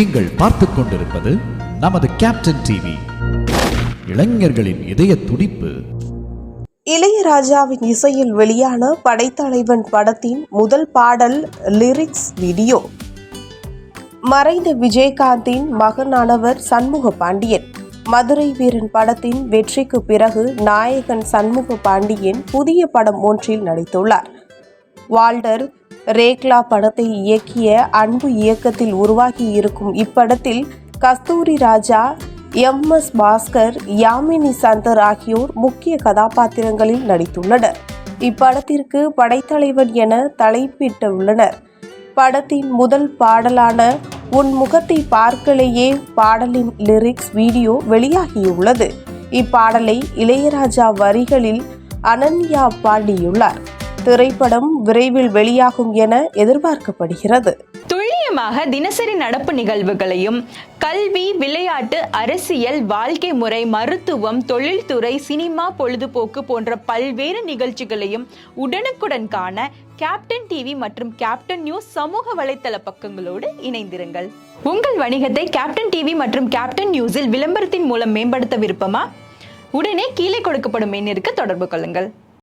நீங்கள் பார்த்துக் கொண்டிருப்பது நமது கேப்டன் டிவி இளைஞர்களின் இதய துடிப்பு. இளையராஜாவின் இசையில் வெளியான படைத்தலைவன் படத்தின் முதல் பாடல் லிரிக்ஸ் வீடியோ மறைந்த விஜயகாந்தின் மகனானவர் சண்முக பாண்டியன் மதுரை வீரன் படத்தின் வெற்றிக்கு பிறகு நாயகன் சண்முக பாண்டியன் புதிய படம் ஒன்றில் நடித்துள்ளார். வால்டர் ரேக்லா படத்தை இயக்கிய அன்பு இயக்கத்தில் உருவாகி இருக்கும் இப்படத்தில் கஸ்தூரி ராஜா எம். எஸ். பாஸ்கர் யாமினி சந்தர் ஆகியோர் முக்கிய கதாபாத்திரங்களில் நடித்துள்ளனர். இப்படத்திற்கு படைத்தலைவன் என தலைப்பிட்டுள்ளனர். படத்தின் முதல் பாடலான உன் முகத்தை பார்க்கலையே பாடலின் லிரிக்ஸ் வீடியோ வெளியாகியுள்ளது. இப்பாடலை இளையராஜா வரிகளில் அனன்யா பாடியுள்ளார். திரைப்படம் விரைவில் வெளியாகும் என எதிர்பார்க்கப்படுகிறது. துல்லியமாக தினசரி நடப்பு நிகழ்வுகளையும் கல்வி விளையாட்டு அரசியல் வாழ்க்கை முறை மருத்துவம் தொழில்துறை சினிமா பொழுதுபோக்கு போன்ற பல்வேறு நிகழ்ச்சிகளையும் உடனுக்குடன் காண கேப்டன் டிவி மற்றும் கேப்டன் நியூஸ் சமூக வலைத்தள பக்கங்களோடு இணைந்திருங்கள். உங்கள் வணிகத்தை கேப்டன் டிவி மற்றும் கேப்டன் நியூஸில் விளம்பரத்தின் மூலம் மேம்படுத்த விருப்பமா? உடனே கீழே கொடுக்கப்படும் எண்ணிற்கு தொடர்பு கொள்ளுங்கள்.